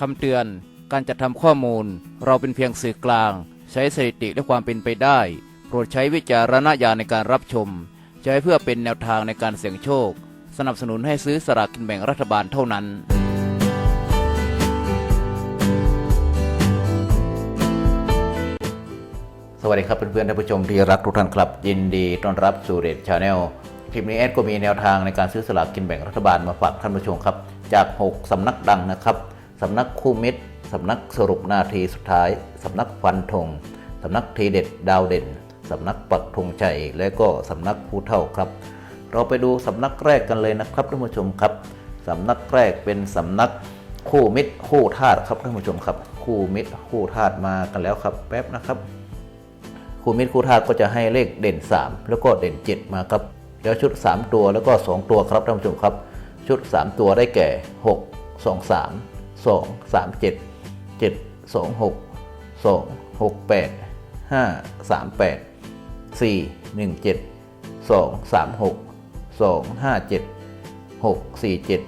คำเตือน การจัดทำข้อมูล เราเป็นเพียงสื่อกลาง ใช้สถิติและความเป็นไปได้ โปรดใช้วิจารณญาณในการรับชม ใช้เพื่อเป็นแนวทางในการเสี่ยงโชค สนับสนุนให้ซื้อสลากกินแบ่งรัฐบาลเท่านั้นสวัสดีครับเพื่อนๆท่านผู้ชมที่รักทุกท่านครับ ยินดีต้อนรับสู่เดชาแนลคลิปนี้แอดก็มีแนวทางในการซื้อสลากกินแบ่งรัฐบาลมาฝากท่านผู้ชมครับ จาก 6 สำนักดังนะครับ สำนักคู่มิตรสำนักสรุปนาทีสุดท้าย สำนักฟันธงสำนักทีเด็ดดาวเด่น สำนักปักธงชัยและก็สำนักผู้เท่าครับ เราไปดูสำนักแรกกันเลยนะครับท่านผู้ชมครับสำนักแรกเป็นสำนักคู่มิตรคู่ธาตุครับท่านผู้ชมครับ คู่มิตรคู่ธาตุมากันแล้วครับ แป๊บนะครับครูมิตรครูธาตุก็จะให้เลขเด่น 3 แล้วก็เด่น 7 มาครับแล้วชุด 3 ตัวแล้วก็ 2 ตัวครับท่านผู้ชมครับ ชุด 3 ตัวได้แก่ 6 2 3 2 3 7 7 2 6 2 6 8 5 3 8 4 1 7 2 3 6 2 5 7 6 4 7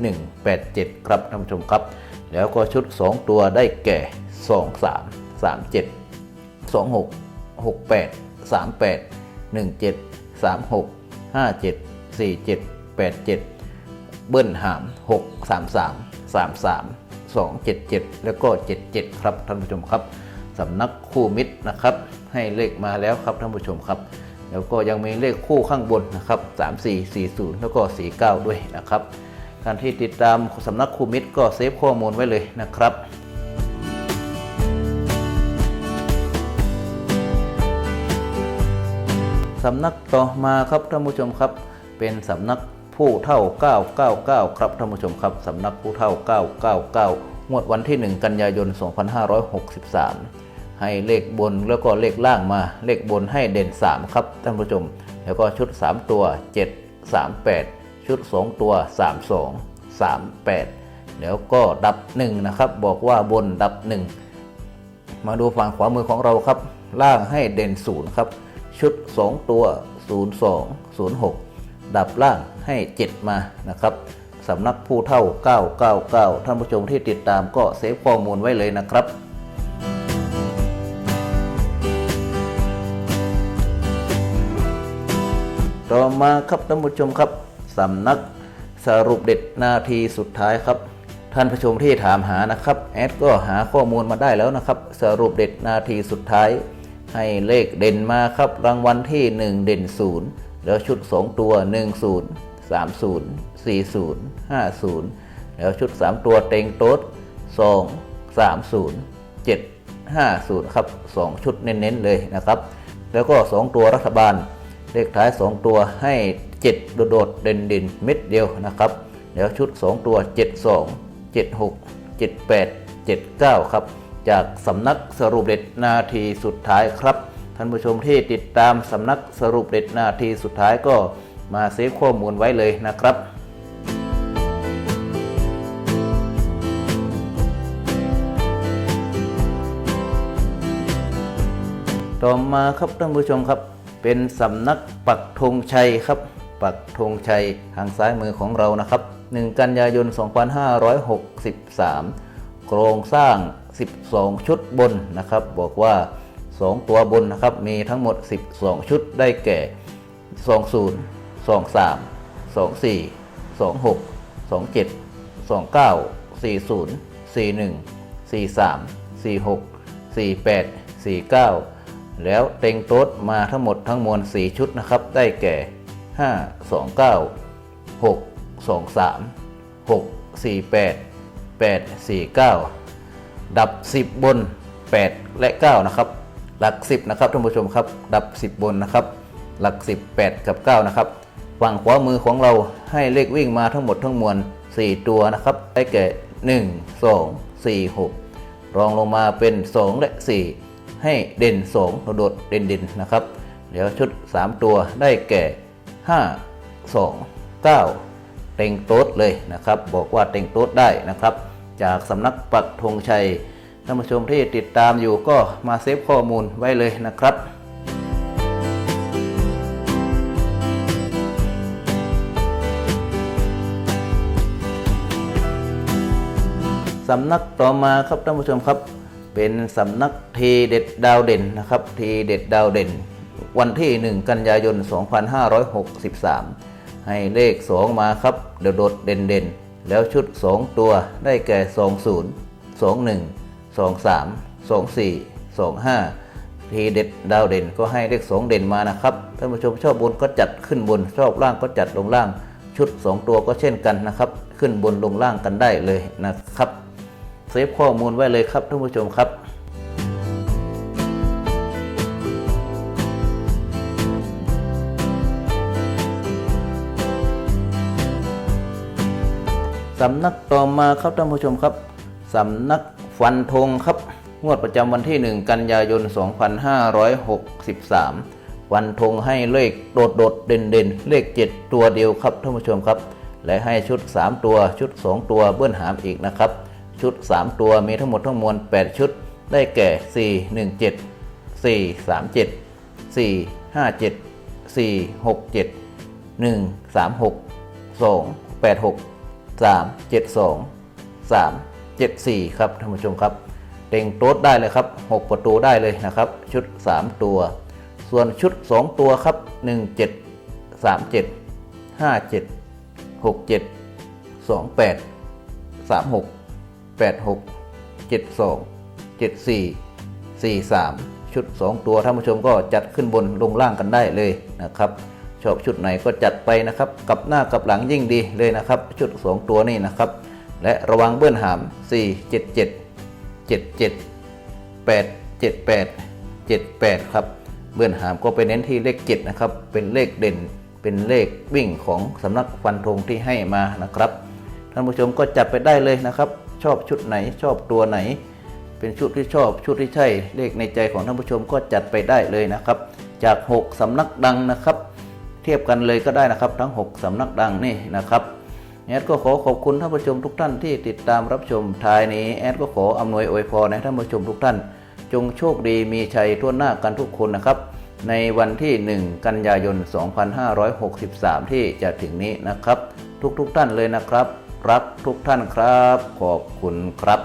1 8 7 ครับท่านผู้ชมครับ แล้วก็ชุด 2 ตัวได้แก่ 2 3 3 7 2 6 6 8 3 8 1 7 3 6 5 7 4 7 8 7 เบิ้ลหาม 6 3 3 3 3 2 7 7 แล้วก็ 7 7 ครับท่านผู้ชมครับสำนักคู่มิตรนะครับ ให้เลขมาแล้วครับท่านผู้ชมครับ แล้วก็ยังมีเลขคู่ข้างบนนะครับ3 4 4 0 แล้วก็ 49 ด้วยนะครับการที่ติดตามสำนักคู่มิตรก็เซฟข้อมูลไว้เลยนะครับสำนักต่อมาครับท่านผู้ชมครับ เป็นสำนัก ผู้เท่า 999 ครับท่านผู้ชมครับสำนักผู้เท่า 999 งวดวันที่ 1 กันยายน 2563 ให้เลขบนแล้วก็เลขล่างมา เลขบนให้เด่น 3 ครับท่านผู้ชม แล้วก็ชุด 3 ตัว 7 38 ชุด 2 ตัว 32 38 แล้วก็ดับ 1 นะครับ บอกว่าบนดับ 1 มาดูฝั่งขวามือของเราครับ ล่างให้เด่น 0 ครับ ชุด 2 ตัว 02 06 ดับล่างให้ 7 มานะครับสำนักผู้เท่า 999 ท่านผู้ชมที่ติดตามก็เซฟข้อมูลไว้เลยนะครับต่อมาครับท่านผู้ชมครับสำนักสรุปเด็ดนาทีสุดท้ายครับ ท่านผู้ชมที่ถามหานะครับแอดก็หาข้อมูลมาได้แล้วนะครับ สรุปเด็ดนาทีสุดท้าย ให้เลขเด่นมาครับรางวัลที่ 1 เด่น 0 แล้วชุด 2 ตัว 1 0 3 0 4 0 5 0 แล้วชุด 3 ตัวเต็งโต๊ด2 3 0 7 5 0ครับ 2 ชุดเน้นๆเลยนะครับ แล้วก็ 2 ตัวรัฐบาล เลขท้าย 2 ตัวให้ 7 โดดๆเด่นๆเม็ดเดียวนะครับ แล้วชุด 2 ตัว 72 76 78 79 ครับ จากสำนักสรุปเด็ดนาทีสุดท้ายครับ ท่านผู้ชมที่ติดตามสำนักสรุปเด็ดนาทีสุดท้ายก็มาเซฟข้อมูลไว้เลยนะครับต่อมาครับท่านผู้ชมครับ เป็นสำนักปักธงชัยครับ ปักธงชัยทางซ้ายมือของเรานะครับ 1 กันยายน 2563 โครงสร้าง 12 ชุดบนนะครับ บอกว่า 2 ตัวบนนะครับ มีทั้งหมด 12 ชุดได้แก่ 20 23 24 26 27 29 40 41 43 46 48 49 แล้วเต็งโต๊ดมาทั้งหมดทั้งมวล 4 ชุดนะครับ ได้แก่ 5 2 9 6 2 3 6 4 8 8 4 9 ดับ 10 บน 8 และ 9 นะครับ หลัก 10 นะครับท่านผู้ชมครับ ดับ 10 บนนะครับ หลัก 10 8 กับ 9 นะครับ ฝั่งขวามือของเราให้เลขวิ่งมาทั้งหมดทั้งมวล 4 ตัวนะครับ ได้แก่ 1 2 4 6 รองลงมาเป็น 2 และ 4 ให้เด่น 2 โดดเด่นๆนนะครับ เดี๋ยวชุด 3 ตัวได้แก่ 5 2 9 เต็งโต๊ดเลยนะครับ บอกว่าเต็งโต๊ดได้นะครับ จากสำนักปักธงชัย ท่านผู้ชมที่ติดตามอยู่ก็มาเซฟข้อมูลไว้เลยนะครับสำนักต่อมาครับท่านผู้ชมครับ เป็นสำนักทีเด็ดดาวเด่นนะครับทีเด็ดดาวเด่น วันที่ 1 กันยายน 2563 ให้เลข 2 มาครับเดโดดเด่นเด่นแล้วชุด 2 ตัวได้แก่ 20 21 23 24 25 ทีเด็ดดาวเด่นก็ให้เลข 2 เด่นมานะครับ ท่านผู้ชมชอบบนก็จัดขึ้นบน ชอบล่างก็จัดลงล่าง ชุด 2 ตัวก็เช่นกันนะครับ ขึ้นบนลงล่างกันได้เลยนะครับ เซฟข้อมูลไว้เลยครับท่านผู้ชมครับสำนักต่อมาครับท่านผู้ชมครับ สำนัก ฟันธงครับ งวดประจำวันที่ 1 กันยายน 2563วันธงให้เลขโดดโดดเด่นเด่นเลข 7 ตัวเดียวครับท่านผู้ชมครับ และให้ชุด 3 ตัวชุด 2 ตัวเบื้อนหามอีกนะครับ ชุด 3 ตัวมีทั้งหมดทั้งมวล 8 ชุด ได้แก่ 4 1 7 4 3 7 4 5 7 4 6 7 1 3 6 2 8 6 3 7 2 3 7 4 ครับท่านผู้ชมครับเต็งโต๊ดได้เลยครับ 6 ประตูได้เลยนะครับ ชุด 3 ตัว ส่วนชุด 2 ตัวครับ 1 7 3 7 5 7 6 7 2 8 3 6 8 6 7 2 7 4 4 3 ชุด 2 ตัวท่านผู้ชมก็จัดขึ้นบนลงล่างกันได้เลยนะครับชอบชุดไหนก็จัดไปนะครับ กับหน้ากับหลังยิ่งดีเลยนะครับ ชุด 2 ตัวนี่นะครับ และระวังเบื้อนหาม 4 7 7 7 7 8 7 8 7 8 ครับ เบื้อนหามก็ไปเน้นที่เลข 7 นะครับ เป็นเลขเด่น เป็นเลขวิ่งของสำนักฟันธงที่ให้มานะครับ ท่านผู้ชมก็จัดไปได้เลยนะครับ ชอบชุดไหนชอบตัวไหน เป็นชุดที่ชอบชุดที่ใช่ เลขในใจของท่านผู้ชมก็จัดไปได้เลยนะครับ จาก 6สำนักดังนะครับ เทียบกันเลยก็ได้นะครับ ทั้ง 6สำนักดังนี่นะครับ แอดก็ขอขอบคุณท่านผู้ชมทุกท่านที่ติดตามรับชมท้ายนี้แอดก็ขออำนวยอวยพรให้ท่านผู้ชมทุกท่าน จงโชคดีมีชัยทั่วหน้ากันทุกคนนะครับ ในวันที่ 1 กันยายน 2563 ที่จะถึงนี้นะครับ ทุกๆทท่านเลยนะครับ รักทุกท่านครับ ขอบคุณครับ